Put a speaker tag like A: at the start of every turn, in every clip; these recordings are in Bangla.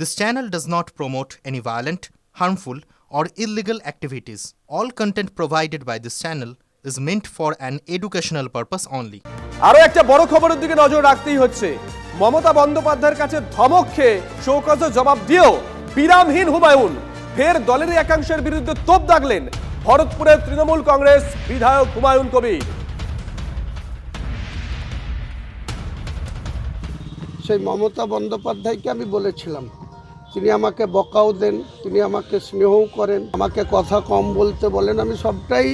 A: This channel does not promote any violent, harmful, or illegal activities. All content provided by this channel is meant for an educational purpose only.
B: আরও একটা বড় খবরের দিকে নজর রাখতেই হচ্ছে মমতা বন্দ্যোপাধ্যায়ের কাছে ধমক খেয়ে শোকজ জবাব দিয়েও বিরামহীন হুমায়ুন ফের দলের একাংশের বিরুদ্ধে তোপ দাগলেন ভরতপুরের তৃণমূল কংগ্রেস বিধায়ক হুমায়ুন কবির
C: সেই মমতা বন্দ্যোপাধ্যায়কে আমি বলেছিলাম তিনি আমাকে বকাও দেন, তিনি আমাকে স্নেহও করেন, আমাকে কথা কম বলতে বলেন। আমি সবটাই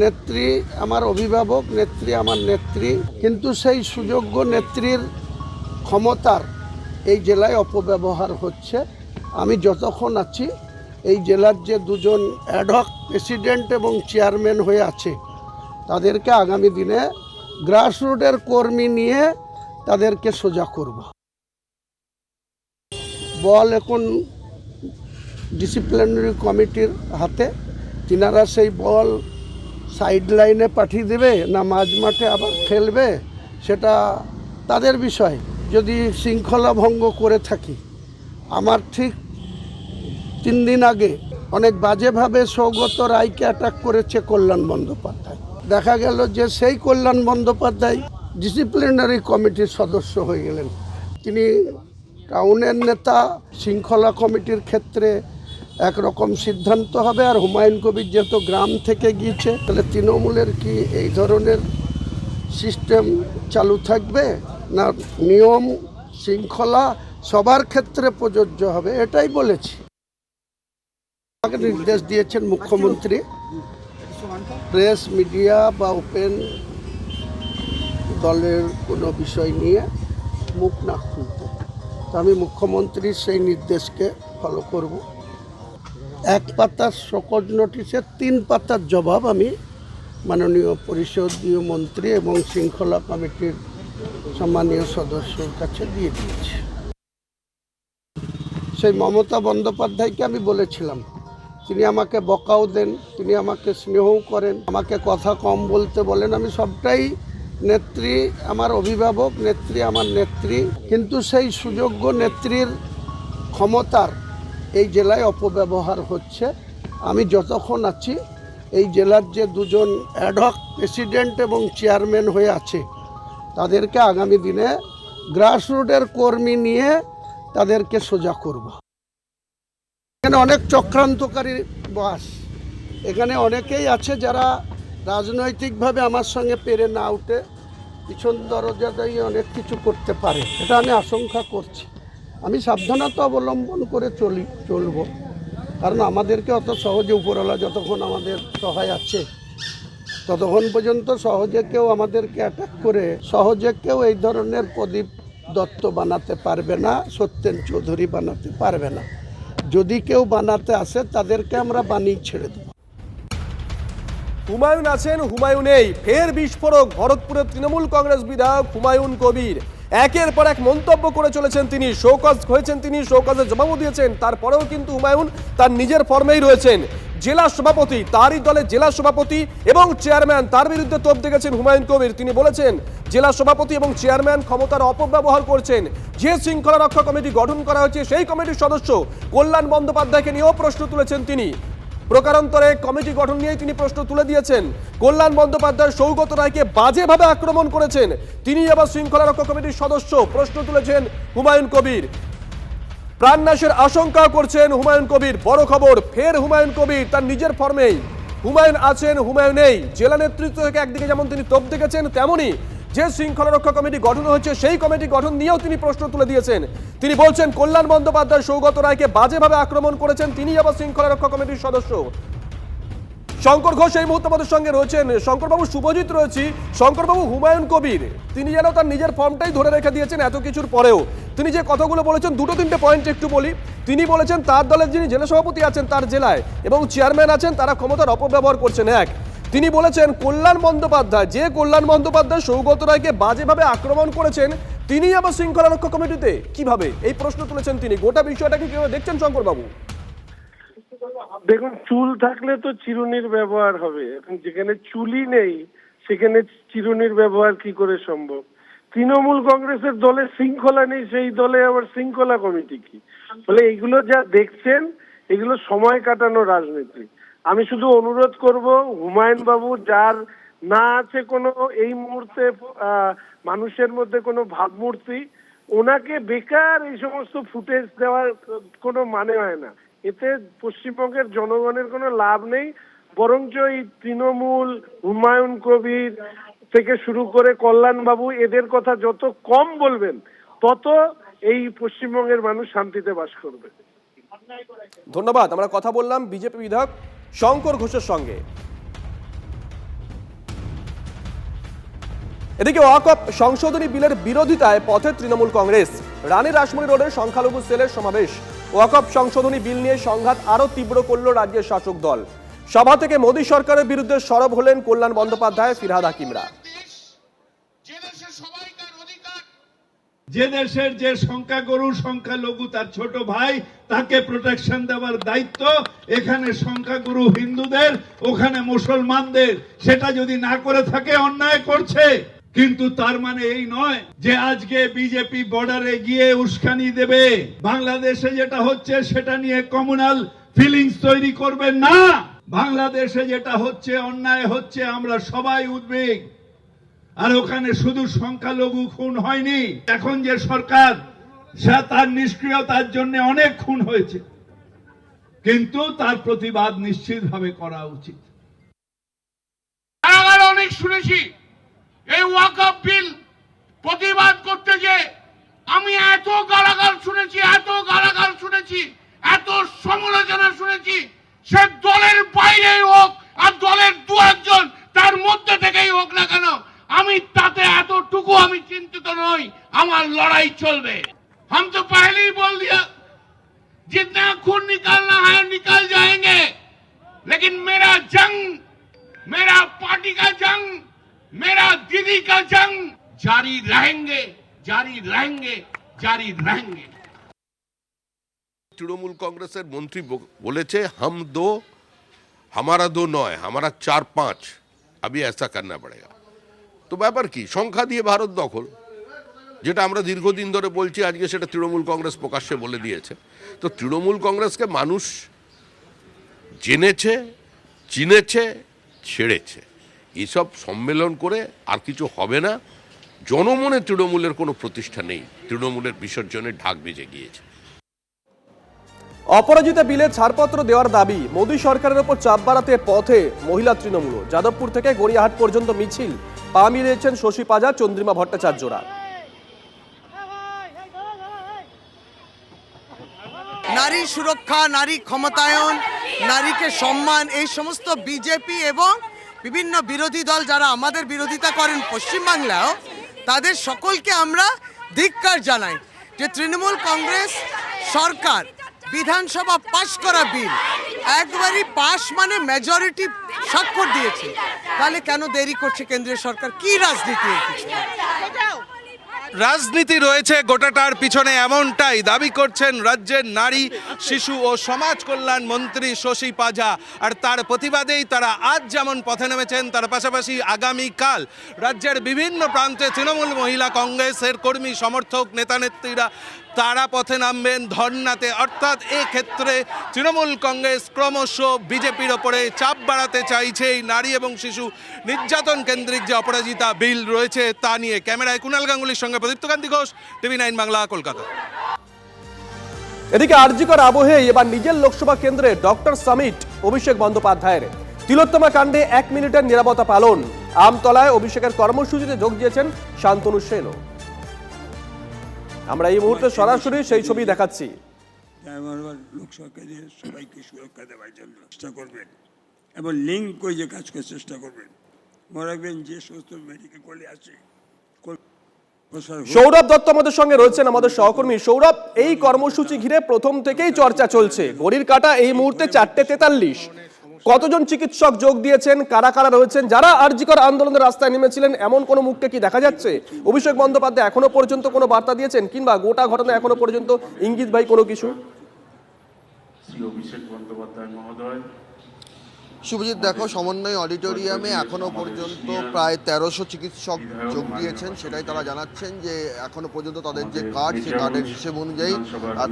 C: নেত্রী, আমার অভিভাবক নেত্রী, আমার নেত্রী। কিন্তু সেই সুযোগ্য নেত্রীর ক্ষমতার এই জেলায় অপব্যবহার হচ্ছে। আমি যতক্ষণ আছি, এই জেলার যে দুজন অ্যাডহক প্রেসিডেন্ট এবং চেয়ারম্যান হয়ে আছে, তাদেরকে আগামী দিনে গ্রাসরুটের কর্মী নিয়ে তাদেরকে সোজা করব। বল এখন ডিসিপ্লিনারি কমিটির হাতে। তিনারা সেই বল সাইড লাইনে পাঠিয়ে দেবে না মাঝ মাঠে আবার খেলবে? সেটা তাদের বিষয়। যদি শৃঙ্খলা ভঙ্গ করে থাকি, আমার ঠিক তিন দিন আগে অনেক বাজেভাবে সৌগত রায়কে অ্যাটাক করেছে কল্যাণ বন্দ্যোপাধ্যায়। দেখা গেল যে সেই কল্যাণ বন্দ্যোপাধ্যায় ডিসিপ্লিনারি কমিটির সদস্য হয়ে গেলেন। তিনি টাউনের নেতা, শৃঙ্খলা কমিটির ক্ষেত্রে একরকম সিদ্ধান্ত হবে আর হুমায়ুন কবির যেহেতু গ্রাম থেকে গিয়েছে, তাহলে তৃণমূলের কি এই ধরনের সিস্টেম চালু থাকবে? না নিয়ম শৃঙ্খলা সবার ক্ষেত্রে প্রযোজ্য হবে? এটাই বলেছি। আমাকে নির্দেশ দিয়েছেন মুখ্যমন্ত্রী। প্রেস, মিডিয়া বা ওপেন দলের কোনো বিষয় নিয়ে মুখ না খুলতে। আমি মুখ্যমন্ত্রীর সেই নির্দেশকে ফলো করব। এক পাতার সকজ নোটিশের তিন পাতার জবাব আমি মাননীয় পরিষদীয় মন্ত্রী এবং শৃঙ্খলা কমিটির সম্মানীয় সদস্যর কাছে দিয়ে দিয়েছি। সেই মমতা বন্দ্যোপাধ্যায়কে আমি বলেছিলাম, তিনি আমাকে বকাও দেন, তিনি আমাকে স্নেহও করেন, আমাকে কথা কম বলতে বলেন, আমি সবটাই নেত্রী আমার অভিভাবক, নেত্রী আমার নেত্রী। কিন্তু সেই সুযোগ্য নেত্রীর ক্ষমতার এই জেলায় অপব্যবহার হচ্ছে। আমি যতক্ষণ আছি, এই জেলার যে দুজন অ্যাডহক প্রেসিডেন্ট এবং চেয়ারম্যান হয়ে আছে, তাদেরকে আগামী দিনে গ্রাসরুটের কর্মী নিয়ে তাদেরকে সোজা করব। এখানে অনেক চক্রান্তকারী বাস এখানে অনেকেই আছে যারা রাজনৈতিকভাবে আমার সঙ্গে পেরে না উঠে পিছন দরজা দিয়ে অনেক কিছু করতে পারে, এটা আমি আশঙ্কা করছি। আমি সাবধানতা অবলম্বন করে চলি, চলবো। কারণ আমাদেরকে অত সহজে উপরওয়ালা যতক্ষণ আমাদের সহায় আছে, ততক্ষণ পর্যন্ত সহজে কেউ আমাদেরকে অ্যাটাক করে, সহজে কেউ এই ধরনের প্রদীপ দত্ত বানাতে পারবে না, সত্যেন চৌধুরী বানাতে পারবে না। যদি কেউ বানাতে আসে, তাদেরকে আমরা বানিয়ে ছেড়ে দেবো।
B: হুমায়ুন আছেন, হুমায়ুন এই ফের বিস্ফোরক, ভরতপুরের তৃণমূল কংগ্রেস বিধায়ক হুমায়ুন কবির। একের পর এক মন্তব্য করে চলেছেন তিনি, শোকজ হয়েছেন তিনি, শোকজের জবাবও দিয়েছেন, তারপরেও কিন্তু হুমায়ুন তার নিজের ফর্মেই রয়েছেন। জেলা সভাপতি, তারই দলের জেলা সভাপতি এবং চেয়ারম্যান, তার বিরুদ্ধে তোপ দেখেছেন হুমায়ুন কবির। তিনি বলেছেন, জেলা সভাপতি এবং চেয়ারম্যান ক্ষমতার অপব্যবহার করছেন। যে শৃঙ্খলা রক্ষা কমিটি গঠন করা হয়েছে, সেই কমিটির সদস্য কল্যাণ বন্দ্যোপাধ্যায়কে নিয়েও প্রশ্ন তুলেছেন তিনি। প্রকারান্তরে কমিটি গঠন নিয়ে তিনি প্রশ্ন তুলে দিয়েছেন। কল্যাণ বন্দ্যোপাধ্যায় সৌগত রায়কে বাজেভাবে আক্রমণ করেছেন। তিনি আবার শৃঙ্খলা রক্ষা কমিটির সদস্য প্রশ্ন তুলেছেন হুমায়ুন কবির। প্রাণনাশের আশঙ্কা করছেন হুমায়ুন কবির। বড় খবর, ফের হুমায়ুন কবির তার নিজের ফর্মেই। হুমায়ুন আছেন হুমায়ুন নেই জেলা নেতৃত্ব থেকে একদিকে যেমন তিনি তোপ দেখেছেন তেমনই যে শৃঙ্খলা রক্ষা কমিটি গঠন হয়েছে, সেই কমিটি গঠন নিয়েও তিনি প্রশ্ন তুলে দিয়েছেন। তিনি বলছেন, কল্যাণ বন্দ্যোপাধ্যায় সৌগত রায়কে বাজেভাবে আক্রমণ করেছেন তিনি আবার শৃঙ্খলা রক্ষা কমিটির সদস্য। শঙ্কর ঘোষ এই মুহূর্তে আমাদের সঙ্গে রয়েছেন। শঙ্করবাবু, শুভজিৎ রয়েছি। শঙ্করবাবু, হুমায়ুন কবির, তিনি যেন তার নিজের ফর্মটাই ধরে রেখে দিয়েছেন এত কিছুর পরেও। তিনি যে কথাগুলো বলেছেন, দুটো তিনটে পয়েন্ট একটু বলি। তিনি বলেছেন, তার দলের যিনি জেলা সভাপতি আছেন তার জেলায় এবং চেয়ারম্যান আছেন, তারা ক্ষমতার অপব্যবহার করছেন, এক। তিনি বলেছেন, কল্যাণ বন্দ্যোপাধ্যায়, যে কল্যাণ বন্দ্যোপাধ্যায় সৌগত রায়কে বাজেভাবে আক্রমণ করেছেন, তিনি আবার শৃঙ্খলা রক্ষা কমিটিতে। কীভাবে? এই প্রশ্ন তুলেছেন তিনি। গোটা বিষয়টাকে কীভাবে দেখছেন শঙ্করবাবু?
D: দেখুন, চুল থাকলে তো চিরুনির ব্যবহার হবে। এখন যেখানে চুলই নেই, সেখানে চিরুনির ব্যবহার কি করে সম্ভব? তৃণমূল কংগ্রেসের দলে শৃঙ্খলা নেই, সেই দলে আবার শৃঙ্খলা কমিটি কি? বলে এইগুলো যা দেখছেন, এগুলো সময় কাটানো রাজনীতি। আমি শুধু অনুরোধ করব হুমায়ুন বাবু যার না আছে কোনো এই মুহূর্তে মানুষের মধ্যে কোনো ভাবমূর্তি, ওনাকে বেকার এই সমস্ত ফুটেজ দেওয়ার কোনো মানে হয় না। এতে পশ্চিমবঙ্গের জনগণের কোনো লাভ নেই, বরঞ্চ এই তৃণমূল, হুমায়ুন কবির থেকে শুরু করে কল্যাণ বাবু এদের কথা যত কম বলবেন, তত এই পশ্চিমবঙ্গের মানুষ শান্তিতে বাস করবে।
B: ধন্যবাদ, আমরা কথা বললাম বিজেপি বিধায়ক। শঙ্কর ঘোষের সঙ্গে। এদিকে ওয়াকফ সংশোধনী বিলের বিরোধিতায় পথে তৃণমূল কংগ্রেস। রানী রাসমণি রোডের সংখ্যালঘু সেলের সমাবেশ। ওয়াকফ সংশোধনী বিল নিয়ে সংঘাত আরও তীব্র করল রাজ্যের শাসক দল। সভা থেকে মোদী সরকারের বিরুদ্ধে সরব হলেন কল্যাণ বন্দ্যোপাধ্যায়, ফিরহাদ হাকিমরা।
E: যে
F: দেশের যে সংখ্যাগরু, সংখ্যালঘু তার ছোট ভাই, তাকে প্রোটেকশন দেওয়ার দায়িত্ব, এখানে সংখ্যাগুরু হিন্দুদের, ওখানে মুসলমানদের, সেটা যদি না করে থাকে, অন্যায় করছে। কিন্তু তার মানে এই নয় যে আজকে বিজেপি বর্ডারে গিয়ে উস্কানি দেবে। বাংলাদেশে যেটা হচ্ছে, সেটা নিয়ে কমিউনাল ফিলিংস তৈরি করবেন না। বাংলাদেশে যেটা হচ্ছে, অন্যায় হচ্ছে, আমরা সবাই উদ্বেগ। আর ওখানে শুধু সংখ্যালঘু খুন হয়নি। এখন যে সরকার, সে তার নিষ্ক্রিয়তার জন্য অনেক খুন হয়েছে। কিন্তু তার প্রতিবাদ নিশ্চিতভাবে করা উচিত।
E: অনেক শুনেছি, এই ওয়াকআপ বিল প্রতিবাদ করতে যে আমি এত গালাগাল শুনেছি, এত গালাগাল শুনেছি, এত সমালোচনা শুনেছি, সে দলের বাইরেই হোক আর দলের দু একজন, তার মধ্যে থেকেই হোক না কেন আমি তাতে এতটুকু আমি हम तो पहले ही बोल दिया, जितना खून निकालना है, निकल जाएँगे। लेकिन मेरा जंग, मेरा पार्टी का जंग, मेरा दीदी का जंग, जारी रहेंगे जारी रहेंगे जारी रहेंगे।
G: तृणमूल कांग्रेस मंत्री बोले थे, हम दो, हमारा दो नौ है, हमारा चार पाँच। अभी ऐसा करना पड़ेगा। তো ব্যাপার কি? সংখ্যা দিয়ে ভারত দখল, যেটা আমরা দীর্ঘদিন ধরে বলছি, আজকে সেটা তৃণমূল কংগ্রেস প্রকাশ্যে বলে দিয়েছে। তো তৃণমূল কংগ্রেসকে মানুষ জেনেছে, চিনেছে, ছেড়েছে। এসব সম্মেলন করে আর কিছু হবে না। জনমনে তৃণমূলের কোনো প্রতিষ্ঠা নেই। তৃণমূলের বিসর্জনে ঢাক বেজে গিয়েছে।
B: অপরাজিতা বিলে ছাড়পত্র দেওয়ার দাবি, মোদী সরকারের ওপর চাপ বাড়াতে পথে মহিলা তৃণমূল। যাদবপুর থেকে গড়িয়াহাট পর্যন্ত মিছিল। পা মিলিয়েছেন শশী পাজা চন্দ্রিমা ভট্টাচার্যরা।
H: নারী সুরক্ষা, নারী ক্ষমতায়ন, নারীকে সম্মান, এই সমস্ত বিজেপি এবং বিভিন্ন বিরোধী দল যারা আমাদের বিরোধিতা করেন পশ্চিমবাংলাও তাদের সকলকে আমরা ধিক্কার জানাই যে তৃণমূল কংগ্রেস সরকার বিধানসভা পাশ করা বিল, একবারই পাশ মানে মেজরিটি স্বাক্ষর দিয়েছে। তাহলে কেন দেরি করছে কেন্দ্রীয় সরকার? কি রাজনীতি
I: রাজনীতি রয়েছে গোটাটার পিছনে এমনটাই। দাবি করছেন রাজ্যের নারী, শিশু ও সমাজ কল্যাণ মন্ত্রী শশী পাঝা। আর তার প্রতিবাদেই তারা আজ যেমন পথে নেমেছেন, তার পাশাপাশি আগামীকাল রাজ্যের বিভিন্ন প্রান্তে তৃণমূল মহিলা কংগ্রেসের কর্মী, সমর্থক, নেতানেত্রীরা তারা পথে নামবেন ধর্নাতে। অর্থাৎ ক্ষেত্রে তৃণমূল কংগ্রেস ক্রমশ বিজেপির ওপরে চাপ বাড়াতে চাইছে। এই নারী এবং শিশু নির্যাতন কেন্দ্রিক যে অপরাজিতা বিল রয়েছে তা নিয়ে ক্যামেরায় কুণাল গাঙ্গুলির সঙ্গে প্রদীপ্ত কান্তি ঘোষ, টিভি নাইন বাংলা, কলকাতা।
B: এদিকে আরজিকর আবহে এবার নিজের লোকসভা কেন্দ্রে ডক্টর সামিট অভিষেক বন্দ্যোপাধ্যায়ের। তিলোত্তমা কাণ্ডে এক মিনিটের নিরাপত্তা পালন। আমতলায় অভিষেকের কর্মসূচিতে যোগ দিয়েছেন শান্তনু সেনও। আমরা এই মুহূর্তে সরাসরি সেই ছবি দেখাচ্ছি।
J: লোকসভাকে সবাইকে সুরক্ষা দেওয়ার জন্য চেষ্টা করবেন। এবং লিঙ্ক করে যে কাজ করার চেষ্টা করবেন। মনে রাখবেন যে সমস্ত মেডিকেল কলেজ আছে।
B: সৌরভ দত্ত আমাদের সঙ্গে রয়েছেন আমাদের সহকর্মী। সৌরভ এই কর্মসূচি ঘিরে প্রথম থেকেই চর্চা চলছে। ঘড়ির কাটা এই মুহূর্তে চারটে তেতাল্লিশ। কতজন চিকিৎসক যোগ দিয়েছেন, কারা কারা রয়েছেন, যারা আরজিকর আন্দোলনের রাস্তায় নেমেছিলেন, এমন কোনো মুখকে কি দেখা যাচ্ছে? অভিষেক বন্দ্যোপাধ্যায় এখনও পর্যন্ত কোনো বার্তা দিয়েছেন কিংবা গোটা ঘটনা এখনও পর্যন্ত ইঙ্গিত ভাই কোনো কিছু?
K: অভিষেক বন্দ্যোপাধ্যায় মহোদয় শুভজিৎ, দেখো, সমন্বয় অডিটোরিয়ামে এখনও পর্যন্ত প্রায় তেরোশো চিকিৎসক যোগ দিয়েছেন। সেটাই তারা জানাচ্ছেন যে এখনও পর্যন্ত তাদের যে কার্ড, সেই কার্ডের হিসেব অনুযায়ী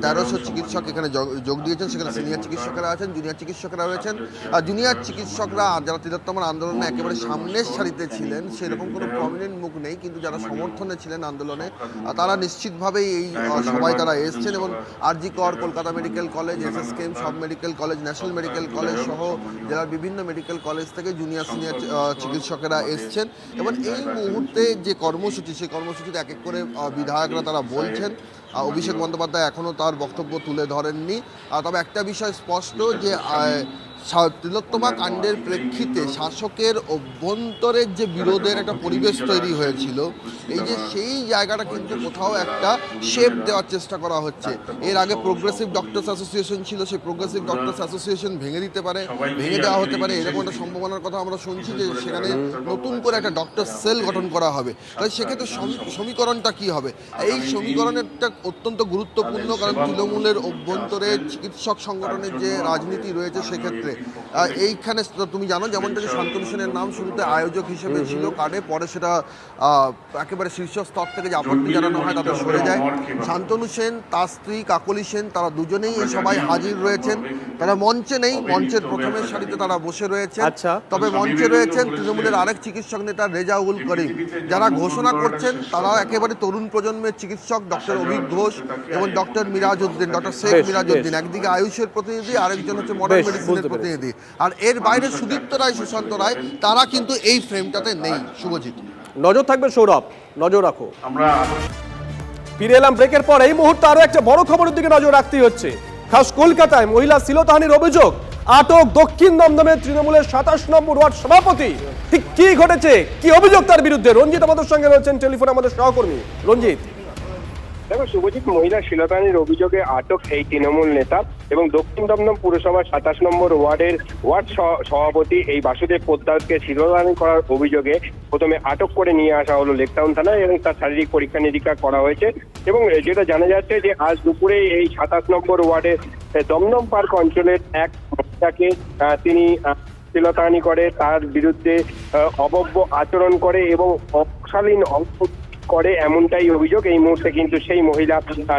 K: তেরোশো চিকিৎসক এখানে যোগ- দিয়েছেন। সেখানে সিনিয়র চিকিৎসকরা আছেন, জুনিয়র চিকিৎসকরা রয়েছেন। আর জুনিয়র চিকিৎসকরা যারা তিলোত্তমার আন্দোলনে একেবারে সামনের সারিতে ছিলেন, সেরকম কোনো প্রমিনেন্ট মুখ নেই। কিন্তু যারা সমর্থনে ছিলেন আন্দোলনে তারা নিশ্চিতভাবেই এই সবাই তারা এসছেন এবং RG Kar, Kolkata medical college S S K M সব medical college, national medical college সহ জেলার বিভিন্ন মেডিকেল কলেজ থেকে জুনিয়র সিনিয়র চিকিৎসকেরা এসছেন। এবং এই মুহূর্তে যে কর্মসূচি সেই কর্মসূচিতে এক এক করে বিধায়করা তারা বলছেন। অভিষেক বন্দ্যোপাধ্যায় এখনও তার বক্তব্য তুলে ধরেননি। তবে একটা বিষয় স্পষ্ট যে তিলোত্তমা কাণ্ডের প্রেক্ষিতে শাসকের অভ্যন্তরের যে বিরোধের একটা পরিবেশ তৈরি হয়েছিল, এই যে সেই জায়গাটা কিন্তু কোথাও একটা শেপ দেওয়ার চেষ্টা করা হচ্ছে। এর আগে প্রোগ্রেসিভ ডক্টরস অ্যাসোসিয়েশন ছিল, সেই প্রোগ্রেসিভ ডক্টরস অ্যাসোসিয়েশন ভেঙে দিতে পারে, ভেঙে দেওয়া হতে পারে, এরকম একটা সম্ভাবনার কথা আমরা শুনছি যে সেখানে নতুন করে একটা ডক্টর সেল গঠন করা হবে। তাই সেক্ষেত্রে সমীকরণটা কি হবে? এই সমীকরণেরটা অত্যন্ত গুরুত্বপূর্ণ, কারণ তৃণমূলের অভ্যন্তরে চিকিৎসক সংগঠনের যে রাজনীতি রয়েছে সেক্ষেত্রে। আহ, এইখানে তুমি জানো যেমনটা যে শান্তনু সেনের নাম শুরুতে আয়োজক হিসেবে ছিল কার্ডে পরে সেটা একেবারে শীর্ষ স্তর থেকে যে আপত্তি জানানো হয় তাদের সরে যায়। শান্তনু সেন তার স্ত্রী কাকলি সেন তারা দুজনেই এই সবাই হাজির রয়েছেন। তারা মঞ্চে নেই মঞ্চের প্রথমের সারিতে তারা বসে রয়েছেন।
B: আচ্ছা।
K: তবে মঞ্চে রয়েছেন তৃণমূলের আরেক চিকিৎসক নেতা রেজাউল করিম। যারা ঘোষণা করছেন তারা একেবারে তরুণ প্রজন্মের চিকিৎসক ডক্টর অভিক ঘোষ এবং ডক্টর মিরাজ উদ্দিন ডক্টর শেখ মিরাজ উদ্দিন একদিকে আয়ুষের প্রতিনিধি আরেকজন হচ্ছে মডার্ন মেডিসিনের। প্রতিনিধি আর এর বাইরে সুদীপ্ত রায় সুশান্ত রায় তারা কিন্তু এই ফ্রেমটাতে নেই। শুভজিৎ।
B: নজর থাকবে সৌরভ। নজর রাখো। ফিরে এলাম ব্রেকের পর। এই মুহূর্তে আরও একটা বড় খবরের দিকে নজর রাখতে হচ্ছে। খাস কলকাতায় মহিলা শিলতাহানির অভিযোগ আটক দক্ষিণ দমদমের তৃণমূলের সাতাশ নম্বর ওয়ার্ড সভাপতি। ঠিক কি ঘটেছে? কি অভিযোগ তার বিরুদ্ধে? রঞ্জিত আমাদের সঙ্গে রয়েছেন টেলিফোনে আমাদের সহকর্মী। রঞ্জিত।
L: দেখো শুভজিৎ মহিলা শিলতানির অভিযোগে আটক এই তৃণমূল নেতা এবং দক্ষিণ দমদম পুরসভার সাতাশ নম্বর ওয়ার্ডের ওয়ার্ড সভাপতি এই বাসুদেব পোদ্দারকে শিলতানি করার অভিযোগে প্রথমে আটক করে নিয়ে আসা হলো লেকটাউন থানায় এবং তার শারীরিক পরীক্ষা নিরীক্ষা করা হয়েছে এবং যেটা জানা যাচ্ছে যে আজ দুপুরে এই সাতাশ নম্বর ওয়ার্ডের দমদম পার্ক অঞ্চলের এক মহিলাকে তিনি আহ, শ্লীলতাহানি করে। তার বিরুদ্ধে অবব্য আচরণ করে এবং অশালীন অঙ্ক করে এমনটাই অভিযোগ। এই মুহূর্তে কিন্তু সেই মহিলা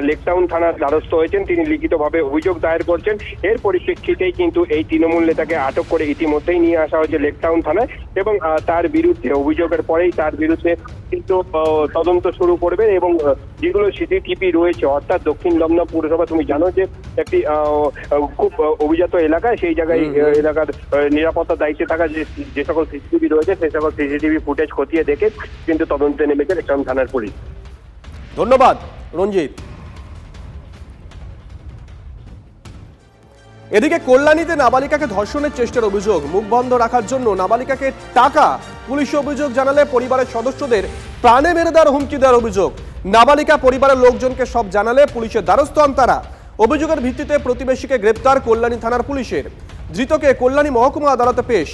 L: লেকটাউন থানার দ্বারস্থ হয়েছেন। তিনি লিখিতভাবে অভিযোগ দায়ের করছেন। এর পরিপ্রেক্ষিতেই কিন্তু এই তৃণমূল নেতাকে আটক করে ইতিমধ্যেই নিয়ে আসা হয়েছে লেকটাউন থানায় এবং তার বিরুদ্ধে অভিযোগের পরেই তার বিরুদ্ধে কিন্তু তদন্ত শুরু করবে এবং যেগুলো সিসিটিভি রয়েছে অর্থাৎ দক্ষিণ দমদম পুরসভা তুমি জানো যে একটি খুব অভিজাত এলাকায় সেই জায়গায় এলাকার নিরাপত্তার দায়িত্বে থাকা যে সকল সিসিটিভি রয়েছে সেই সকল সিসিটিভি ফুটেজ খতিয়ে দেখে কিন্তু তদন্তে নেমেছে লেকটাউন থানার পুলিশ।
B: ধন্যবাদ, রঞ্জিত। এদিকে কল্যাণীতে নাবালিকাকে ধর্ষণের চেষ্টার অভিযোগ, মুখ বন্ধ রাখার জন্য নাবালিকাকে টাকা, পুলিশ অভিযোগ জানালে পরিবারের সদস্যদের প্রাণে মেরে দেওয়ার হুমকি দেওয়ার অভিযোগ। নাবালিকা পরিবারের লোকজনকে সব জানালে পুলিশের দ্বারস্থ হন তারা। অভিযোগের ভিত্তিতে প্রতিবেশীকে গ্রেপ্তার কল্যাণী থানার পুলিশের। ধৃতকে কল্যাণী মহকুমা আদালতে পেশ।